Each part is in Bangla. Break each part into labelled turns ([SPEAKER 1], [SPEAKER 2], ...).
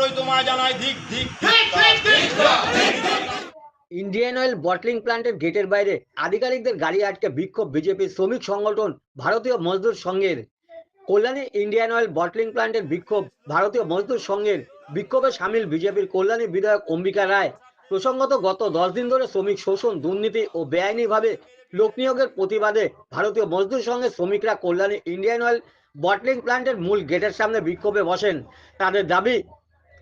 [SPEAKER 1] রাজীব তোমায় জানাই ধিক ধিক
[SPEAKER 2] ইন্ডিয়ান অয়েল বটলিং প্ল্যান্টের গেটের বাইরে আধিকারিকদের গাড়ি আটকে বিক্ষোভ বিজেপির শ্রমিক সংগঠন ভারতীয় মজদুর সংঘের। কল্যাণী ইন্ডিয়ান অয়েল বটলিং প্ল্যান্টের বিক্ষোভ ভারতীয় মজদুর সংঘের বিক্ষোভে সামিল বিজেপির কল্যাণী বিধায়ক অম্বিকা রায়। প্রসঙ্গত গত দশ দিন ধরে শ্রমিক শোষণ দুর্নীতি ও বেআইনিভাবে লোক নিয়োগের প্রতিবাদে ভারতীয় মজদুর সংঘের শ্রমিকরা কল্যাণী ইন্ডিয়ান অয়েল বটলিং প্ল্যান্টের মূল গেটের সামনে বিক্ষোভে বসেন। তাদের দাবি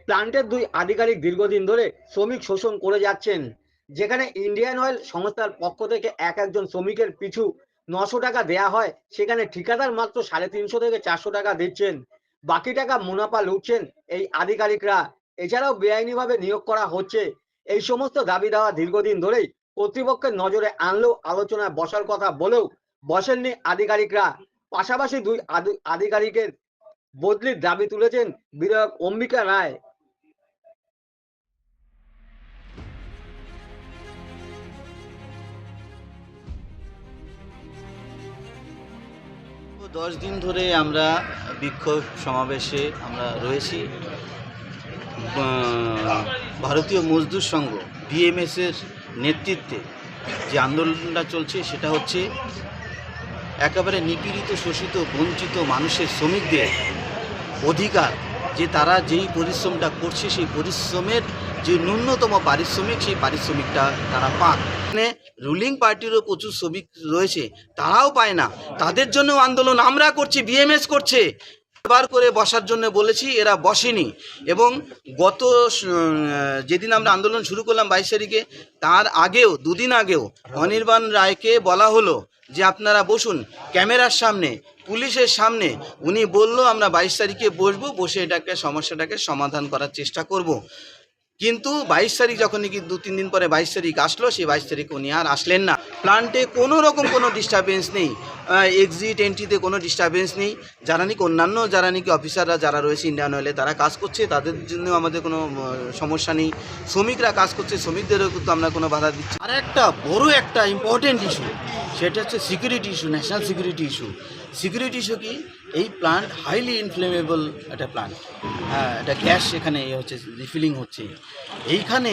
[SPEAKER 2] প্ল্যান্টের দুই আধিকারিক দীর্ঘদিন ধরে শ্রমিক শোষণ করে যাচ্ছেন। যেখানে ইন্ডিয়ান অয়েল সংস্থার পক্ষ থেকে এক একজন শ্রমিকের পিছু নশো টাকা দেয়া হয়, সেখানে ঠিকাদার মাত্র সাড়ে তিনশো থেকে চারশো টাকা দিচ্ছেন। বাকি টাকা মুনাফা লুটছেন এই আধিকারিকরা। এছাড়াও বেআইনিভাবে নিয়োগ করা হচ্ছে। এই সমস্ত দাবি দেওয়া দীর্ঘদিন ধরেই কর্তৃপক্ষের নজরে আনলেও আলোচনায় বসার কথা বলেও বসেননি আধিকারিকরা। পাশাপাশি দুই আধি- আধিকারিকের বদলির দাবি তুলেছেন বিধায়ক অম্বিকা রায়।
[SPEAKER 3] দশ দিন ধরে আমরা বিক্ষোভ সমাবেশে আমরা রয়েছি। ভারতীয় মজদুর সংঘ বিএমএসের নেতৃত্বে যে আন্দোলনটা চলছে সেটা হচ্ছে একেবারে নিপীড়িত, শোষিত, বঞ্চিত মানুষের শ্রমিকদের অধিকার, যে তারা যেই পরিশ্রমটা করছে সেই পরিশ্রমের যে ন্যূনতম পারিশ্রমিক, সেই পারিশ্রমিকটা তারা পান। এখানে রুলিং পার্টিরও প্রচুর শ্রমিক রয়েছে, তারাও পায় না। তাদের জন্য আন্দোলন, আমরা করছি বিএমএস করছে। বার করে বসার জন্য বলেছি, এরা বসেনি। এবং গত যেদিন আমরা আন্দোলন শুরু করলাম বাইশ তারিখে, তার আগেও, দুদিন আগেও অনির্বাণ রায়কে বলা হলো যে, আপনারা বসুন ক্যামেরার সামনে, পুলিশের সামনে। উনি বলল, আমরা বাইশ তারিখে বসবো, বসে এটাকে, সমস্যাটাকে সমাধান করার চেষ্টা করব। কিন্তু বাইশ তারিখ যখন নাকি দু, তিন দিন পরে বাইশ তারিখ আসলো, সেই বাইশ তারিখ উনি আর আসলেন না। প্লান্টে কোনো রকম কোনো ডিস্টারবেন্স নেই। এক্সিট এন্ট্রিতে কোনো ডিস্টারবেন্স নেই। যারা নাকি অন্যান্য যারা নাকি অফিসাররা যারা রয়েছে ইন্ডিয়ান অয়েলে তারা কাজ করছে। তাদের জন্য আমাদের কোনো সমস্যা নেই। শ্রমিকরা কাজ করছে, শ্রমিকদেরও কিন্তু আমরা কোনো বাধা দিচ্ছি আর একটা বড় একটা ইম্পর্টেন্ট ইস্যু সেটা হচ্ছে security issue national security issue security issue কি? এই প্লান্ট হাইলি ইনফ্লেমেবল একটা প্লান্ট হ্যাঁ একটা গ্যাস এখানে হচ্ছে রিফিলিং হচ্ছে। এইখানে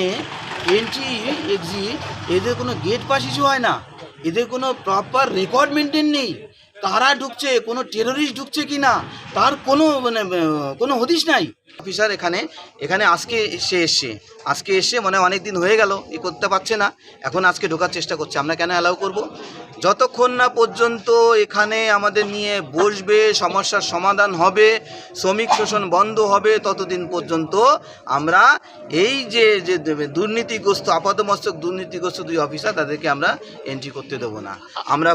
[SPEAKER 3] এন্ট্রি এক্সিট এদের কোনো গেট পাস ইস্যু হয় না। এদের কোনো প্রপার রেকর্ড মেনটেন নেই। কারা ঢুকছে, কোনো টেররিস্ট ঢুকছে কি না, তার কোনো মানে কোনো হদিশ নাই। অফিসার এখানে এখানে আজকে এসে এসছে। আজকে এসে মানে অনেক দিন হয়ে গেল, এ করতে পারছে না। এখন আজকে ঢোকার চেষ্টা করছে, আমরা কেন অ্যালাউ করব? যতক্ষণ না পর্যন্ত এখানে আমাদের নিয়ে বসবে, সমস্যার সমাধান হবে, শ্রমিক শোষণ বন্ধ হবে, ততদিন পর্যন্ত আমরা এই যে যে দুর্নীতিগ্রস্ত আপাতমস্তক দুর্নীতিগ্রস্ত দুই অফিসার তাদেরকে আমরা এন্ট্রি করতে দেবো না। আমরা